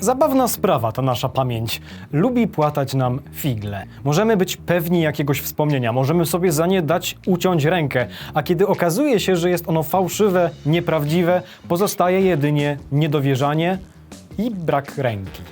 Zabawna sprawa ta nasza pamięć. Lubi płatać nam figle. Możemy być pewni jakiegoś wspomnienia, możemy sobie za nie dać uciąć rękę, a kiedy okazuje się, że jest ono fałszywe, nieprawdziwe, pozostaje jedynie niedowierzanie i brak ręki.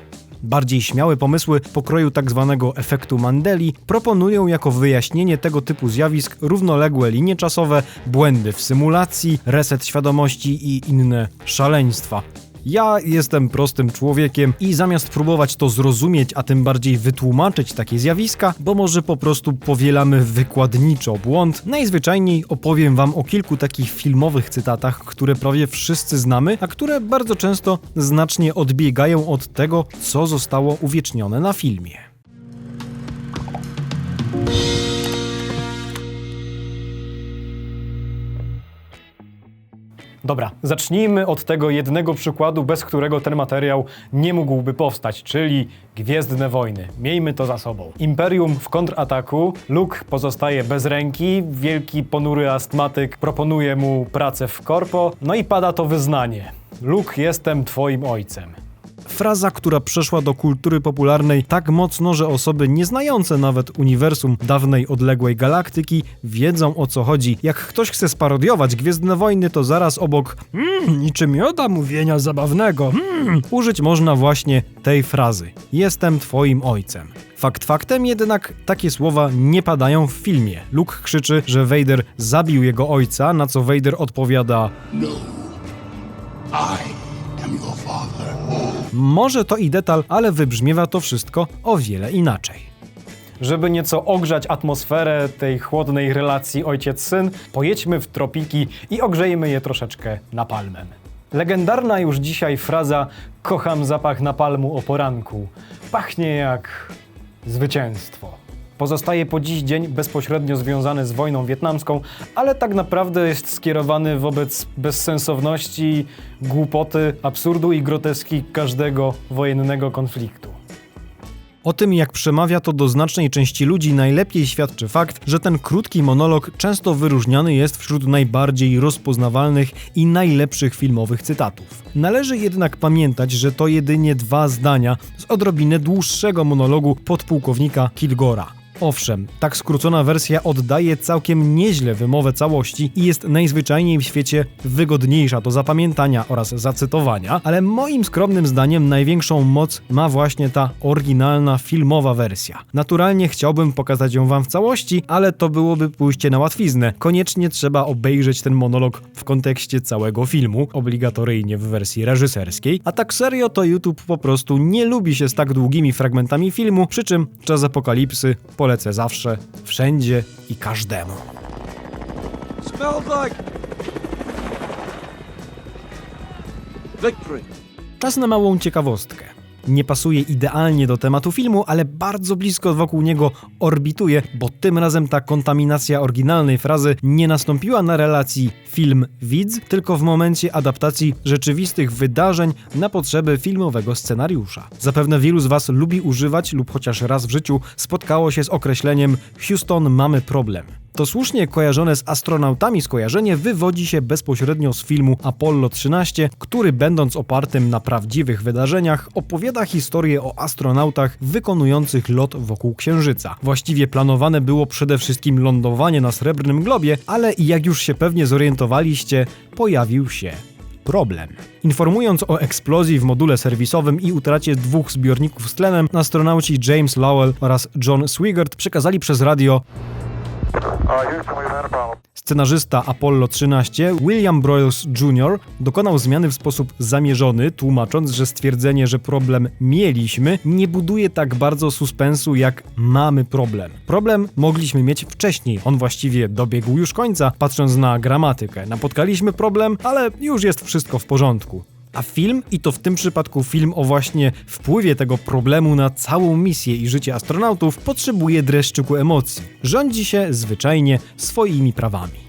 Bardziej śmiałe pomysły pokroju tak zwanego efektu Mandeli proponują jako wyjaśnienie tego typu zjawisk równoległe linie czasowe, błędy w symulacji, reset świadomości i inne szaleństwa. Ja jestem prostym człowiekiem i zamiast próbować to zrozumieć, a tym bardziej wytłumaczyć takie zjawiska, bo może po prostu powielamy wykładniczo błąd, najzwyczajniej opowiem wam o kilku takich filmowych cytatach, które prawie wszyscy znamy, a które bardzo często znacznie odbiegają od tego, co zostało uwiecznione na filmie. Dobra, zacznijmy od tego jednego przykładu, bez którego ten materiał nie mógłby powstać, czyli Gwiezdne Wojny. Miejmy to za sobą. Imperium w kontrataku, Luke pozostaje bez ręki, wielki ponury astmatyk proponuje mu pracę w korpo, no i pada to wyznanie. Luke, jestem twoim ojcem. Fraza, która przeszła do kultury popularnej tak mocno, że osoby nieznające nawet uniwersum dawnej odległej galaktyki wiedzą o co chodzi. Jak ktoś chce sparodiować Gwiezdne Wojny, to zaraz obok mmm, niczym mioda mówienia zabawnego mm, użyć można właśnie tej frazy. Jestem twoim ojcem. Fakt faktem jednak takie słowa nie padają w filmie. Luke krzyczy, że Vader zabił jego ojca, na co Vader odpowiada No. Może to i detal, ale wybrzmiewa to wszystko o wiele inaczej. Żeby nieco ogrzać atmosferę tej chłodnej relacji ojciec-syn, pojedźmy w tropiki i ogrzejmy je troszeczkę napalmem. Legendarna już dzisiaj fraza kocham zapach napalmu o poranku. Pachnie jak zwycięstwo. Pozostaje po dziś dzień bezpośrednio związany z wojną wietnamską, ale tak naprawdę jest skierowany wobec bezsensowności, głupoty, absurdu i groteski każdego wojennego konfliktu. O tym, jak przemawia to do znacznej części ludzi, najlepiej świadczy fakt, że ten krótki monolog często wyróżniany jest wśród najbardziej rozpoznawalnych i najlepszych filmowych cytatów. Należy jednak pamiętać, że to jedynie dwa zdania z odrobinę dłuższego monologu podpułkownika Kilgora. Owszem, tak skrócona wersja oddaje całkiem nieźle wymowę całości i jest najzwyczajniej w świecie wygodniejsza do zapamiętania oraz zacytowania, ale moim skromnym zdaniem największą moc ma właśnie ta oryginalna filmowa wersja. Naturalnie chciałbym pokazać ją wam w całości, ale to byłoby pójście na łatwiznę. Koniecznie trzeba obejrzeć ten monolog w kontekście całego filmu, obligatoryjnie w wersji reżyserskiej, a tak serio to YouTube po prostu nie lubi się z tak długimi fragmentami filmu, przy czym czas apokalipsy polecę zawsze, wszędzie i każdemu. Czas na małą ciekawostkę. Nie pasuje idealnie do tematu filmu, ale bardzo blisko wokół niego orbituje, bo tym razem ta kontaminacja oryginalnej frazy nie nastąpiła na relacji film-widz, tylko w momencie adaptacji rzeczywistych wydarzeń na potrzeby filmowego scenariusza. Zapewne wielu z Was lubi używać lub chociaż raz w życiu spotkało się z określeniem Houston mamy problem. To słusznie kojarzone z astronautami skojarzenie wywodzi się bezpośrednio z filmu Apollo 13, który będąc opartym na prawdziwych wydarzeniach opowiada historię o astronautach wykonujących lot wokół Księżyca. Właściwie planowane było przede wszystkim lądowanie na Srebrnym Globie, ale jak już się pewnie zorientowaliście, pojawił się problem. Informując o eksplozji w module serwisowym i utracie dwóch zbiorników z tlenem, astronauci James Lowell oraz John Swigert przekazali przez radio Scenarzysta Apollo 13 William Broyles Jr. dokonał zmiany w sposób zamierzony, tłumacząc, że stwierdzenie, że problem mieliśmy, nie buduje tak bardzo suspensu jak mamy problem. Problem mogliśmy mieć wcześniej, on właściwie dobiegł już końca, patrząc na gramatykę. Napotkaliśmy problem, ale już jest wszystko w porządku. A film, i to w tym przypadku film o właśnie wpływie tego problemu na całą misję i życie astronautów, potrzebuje dreszczyku emocji. Rządzi się zwyczajnie swoimi prawami.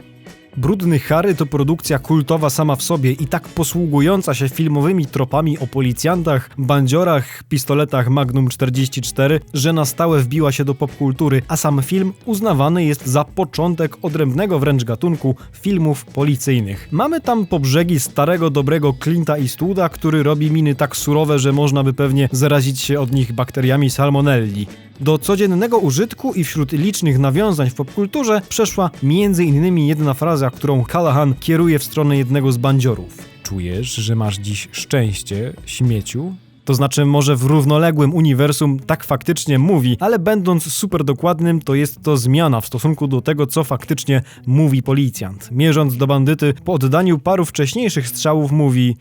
Brudny Harry to produkcja kultowa sama w sobie i tak posługująca się filmowymi tropami o policjantach, bandziorach, pistoletach Magnum 44, że na stałe wbiła się do popkultury, a sam film uznawany jest za początek odrębnego wręcz gatunku filmów policyjnych. Mamy tam po brzegi starego, dobrego Clint'a Eastwooda, który robi miny tak surowe, że można by pewnie zarazić się od nich bakteriami salmonelli. Do codziennego użytku i wśród licznych nawiązań w popkulturze przeszła m.in. jedna fraza, którą Callahan kieruje w stronę jednego z bandziorów. Czujesz, że masz dziś szczęście, śmieciu? To znaczy, może w równoległym uniwersum tak faktycznie mówi, ale będąc super dokładnym, to jest to zmiana w stosunku do tego, co faktycznie mówi policjant. Mierząc do bandyty, po oddaniu paru wcześniejszych strzałów mówi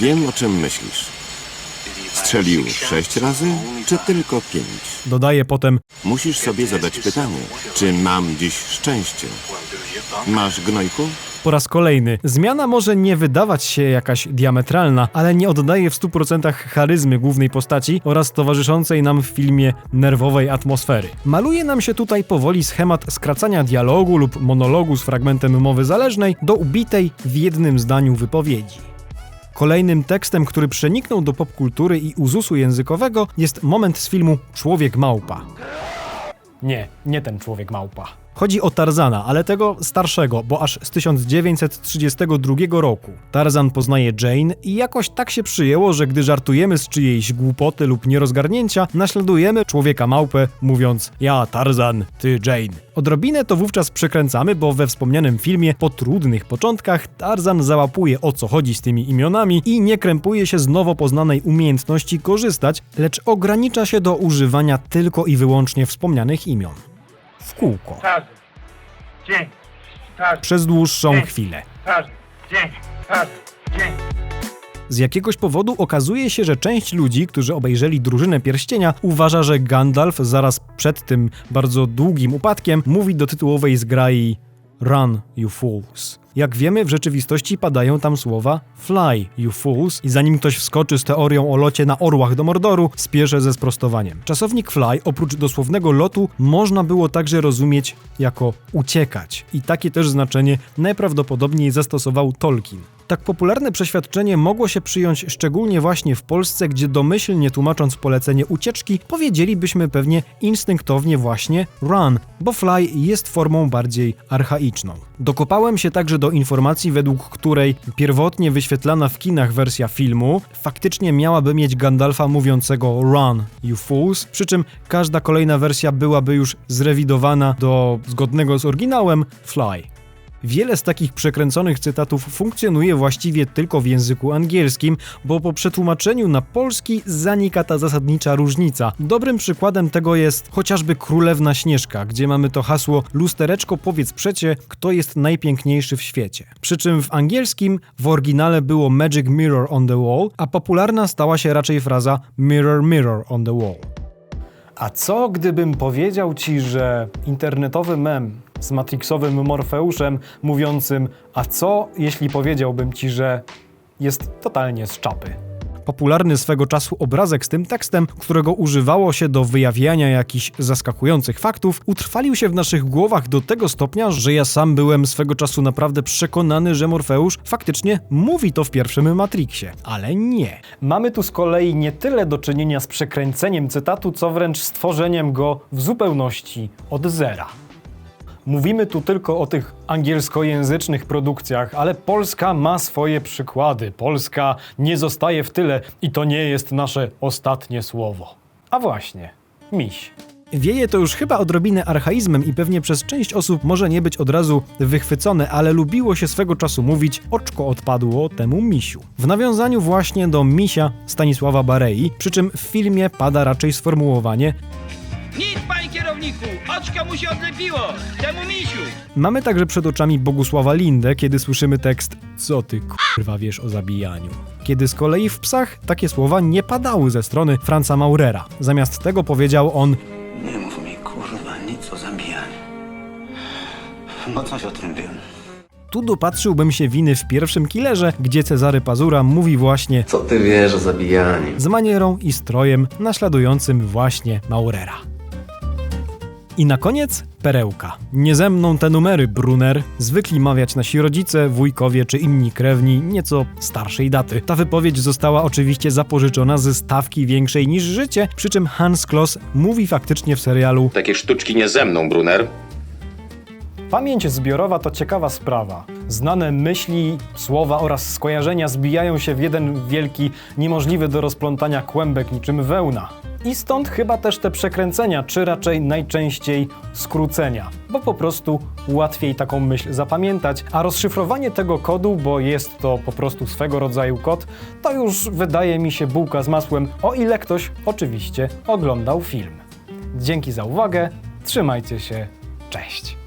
Wiem, o czym myślisz. Strzelił sześć razy, czy tylko pięć? Dodaje potem Musisz sobie zadać pytanie, czy mam dziś szczęście? Masz gnojku? po raz kolejny. Zmiana może nie wydawać się jakaś diametralna, ale nie oddaje w 100% charyzmy głównej postaci oraz towarzyszącej nam w filmie nerwowej atmosfery. Maluje nam się tutaj powoli schemat skracania dialogu lub monologu z fragmentem mowy zależnej do ubitej w jednym zdaniu wypowiedzi. Kolejnym tekstem, który przeniknął do popkultury i uzusu językowego jest moment z filmu Człowiek Małpa. Nie, nie ten człowiek małpa. Chodzi o Tarzana, ale tego starszego, bo aż z 1932 roku. Tarzan poznaje Jane i jakoś tak się przyjęło, że gdy żartujemy z czyjejś głupoty lub nierozgarnięcia, naśladujemy człowieka małpę, mówiąc ja Tarzan, ty Jane. Odrobinę to wówczas przekręcamy, bo we wspomnianym filmie po trudnych początkach Tarzan załapuje o co chodzi z tymi imionami i nie krępuje się z nowo poznanej umiejętności korzystać, lecz ogranicza się do używania tylko i wyłącznie wspomnianych imion. W kółko. Przez dłuższą chwilę. Z jakiegoś powodu okazuje się, że część ludzi, którzy obejrzeli Drużynę Pierścienia, uważa, że Gandalf zaraz przed tym bardzo długim upadkiem mówi do tytułowej zgrai Run, you fools. Jak wiemy, w rzeczywistości padają tam słowa Fly, you fools i zanim ktoś wskoczy z teorią o locie na orłach do Mordoru, spieszę ze sprostowaniem. Czasownik fly, oprócz dosłownego lotu, można było także rozumieć jako uciekać i takie też znaczenie najprawdopodobniej zastosował Tolkien. Tak popularne przeświadczenie mogło się przyjąć szczególnie właśnie w Polsce, gdzie domyślnie tłumacząc polecenie ucieczki, powiedzielibyśmy pewnie instynktownie właśnie run, bo fly jest formą bardziej archaiczną. Dokopałem się także do informacji, według której pierwotnie wyświetlana w kinach wersja filmu faktycznie miałaby mieć Gandalfa mówiącego run, you fools, przy czym każda kolejna wersja byłaby już zrewidowana do zgodnego z oryginałem fly. Wiele z takich przekręconych cytatów funkcjonuje właściwie tylko w języku angielskim, bo po przetłumaczeniu na polski zanika ta zasadnicza różnica. Dobrym przykładem tego jest chociażby Królewna Śnieżka, gdzie mamy to hasło lustereczko powiedz przecie, kto jest najpiękniejszy w świecie. Przy czym w angielskim w oryginale było Magic Mirror on the Wall, a popularna stała się raczej fraza Mirror Mirror on the Wall. A co gdybym powiedział ci, że internetowy mem z Matrixowym Morfeuszem mówiącym a co jeśli powiedziałbym ci, że jest totalnie z czapy? Popularny swego czasu obrazek z tym tekstem, którego używało się do wyjawiania jakichś zaskakujących faktów, utrwalił się w naszych głowach do tego stopnia, że ja sam byłem swego czasu naprawdę przekonany, że Morfeusz faktycznie mówi to w pierwszym Matrixie. Ale nie. Mamy tu z kolei nie tyle do czynienia z przekręceniem cytatu, co wręcz stworzeniem go w zupełności od zera. Mówimy tu tylko o tych angielskojęzycznych produkcjach, ale Polska ma swoje przykłady. Polska nie zostaje w tyle i to nie jest nasze ostatnie słowo. A właśnie, miś. Wieje to już chyba odrobinę archaizmem i pewnie przez część osób może nie być od razu wychwycone, ale lubiło się swego czasu mówić oczko odpadło temu misiu. W nawiązaniu właśnie do misia Stanisława Barei, przy czym w filmie pada raczej sformułowanie! Oczko mu się odlepiło! Temu misiu! Mamy także przed oczami Bogusława Lindę, kiedy słyszymy tekst Co ty kurwa wiesz o zabijaniu? Kiedy z kolei w Psach takie słowa nie padały ze strony Franza Maurera. Zamiast tego powiedział on Nie mów mi kurwa nic o zabijaniu. No coś o tym wiem. Tu dopatrzyłbym się winy w pierwszym killerze, gdzie Cezary Pazura mówi właśnie Co ty wiesz o zabijaniu? z manierą i strojem naśladującym właśnie Maurera. I na koniec perełka. Nie ze mną te numery, Brunner. Zwykli mawiać nasi rodzice, wujkowie czy inni krewni nieco starszej daty. Ta wypowiedź została oczywiście zapożyczona ze stawki większej niż życie, przy czym Hans Kloss mówi faktycznie w serialu Takie sztuczki nie ze mną, Brunner. Pamięć zbiorowa to ciekawa sprawa. Znane myśli, słowa oraz skojarzenia zbijają się w jeden wielki, niemożliwy do rozplątania kłębek niczym wełna. I stąd chyba też te przekręcenia, czy raczej najczęściej skrócenia, bo po prostu łatwiej taką myśl zapamiętać, a rozszyfrowanie tego kodu, bo jest to po prostu swego rodzaju kod, to już wydaje mi się bułka z masłem, o ile ktoś oczywiście oglądał film. Dzięki za uwagę, trzymajcie się, cześć!